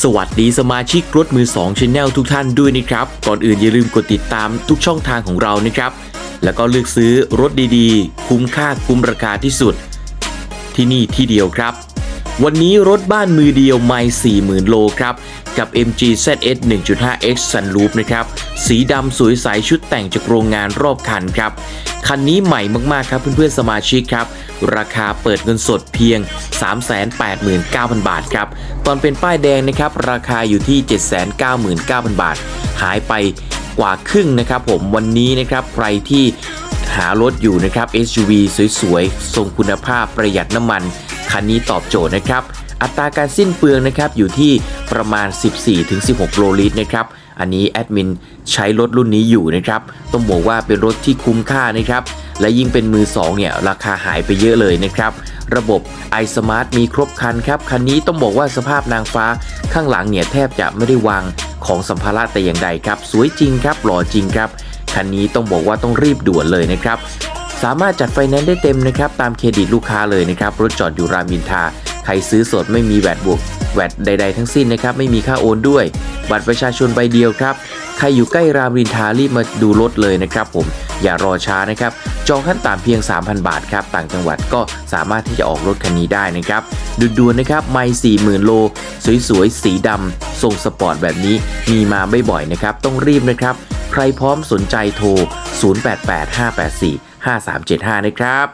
สวัสดีสมาชิกรถมือ2 Channel ทุกท่านด้วยนะครับ ก่อนอื่นอย่าลืมกดติดตามทุกช่องทางของเรานะครับ แล้วก็เลือกซื้อรถดีๆ คุ้มค่าคุ้มราคาที่สุด ที่นี่ที่เดียวครับ วันนี้รถบ้านมือเดียวไม่40,000 โลครับ กับ MG ZS 1.5X Sunroof นะครับ สีดำสวยใสชุดแต่งจากโรงงานรอบคันครับ คันนี้ใหม่มากๆครับเพื่อนๆสมาชิกครับ ราคาเปิดเงินสดเพียง 389,000 บาทครับ ตอนเป็นป้ายแดงนะครับ ราคาอยู่ที่ 799,000 บาท หายไปกว่าครึ่งนะครับผมวันนี้นะครับใครที่หารถอยู่นะครับ SUV สวยๆ ทรงคุณภาพประหยัดน้ำมัน คันนี้ตอบโจทย์นะครับ อัตราการสิ้นเปลืองนะครับอยู่ที่ประมาณ 14-16 โลลิตรนะครับอันนี้แอดมินใช้รถรุ่นนี้อยู่นะครับต้องบอกว่าเป็นรถที่คุ้มค่านะครับและยิ่งเป็นมือ2เนี่ยราคาหายไปเยอะเลยนะครับระบบ iSmart มีครบคันครับคันนี้ต้องบอกว่าสภาพนางฟ้าข้างหลังเนี่ยแทบจะไม่ได้วางของสัมภาระแต่อย่างใดครับ สวยจริงครับหล่อจริงครับคันนี้ต้องบอกว่าต้องรีบด่วนเลยนะครับสามารถจัดไฟแนนซ์ได้เต็มนะครับตามเครดิตลูกค้าเลยนะครับรถจอดอยู่รามอินทา ใครซื้อสดไม่มีแวดบวกแวดใด ๆ ทั้งสิ้นนะครับ ไม่มีค่าโอนด้วย บัตรประชาชนใบเดียวครับ ใครอยู่ใกล้รามอินทารีบมาดูรถเลยนะครับผม อย่ารอช้านะครับ จองขั้นต่ำเพียง 3,000 บาทครับ ต่างจังหวัดก็สามารถที่จะออกรถคันนี้ได้นะครับด่วนๆนะครับ ไม่40,000 โล สวยๆ สีดำทรงสปอร์ตแบบนี้ มีมาไม่บ่อยนะครับ ต้องรีบนะครับ ใครพร้อมสนใจโทร 0885845375 นะครับ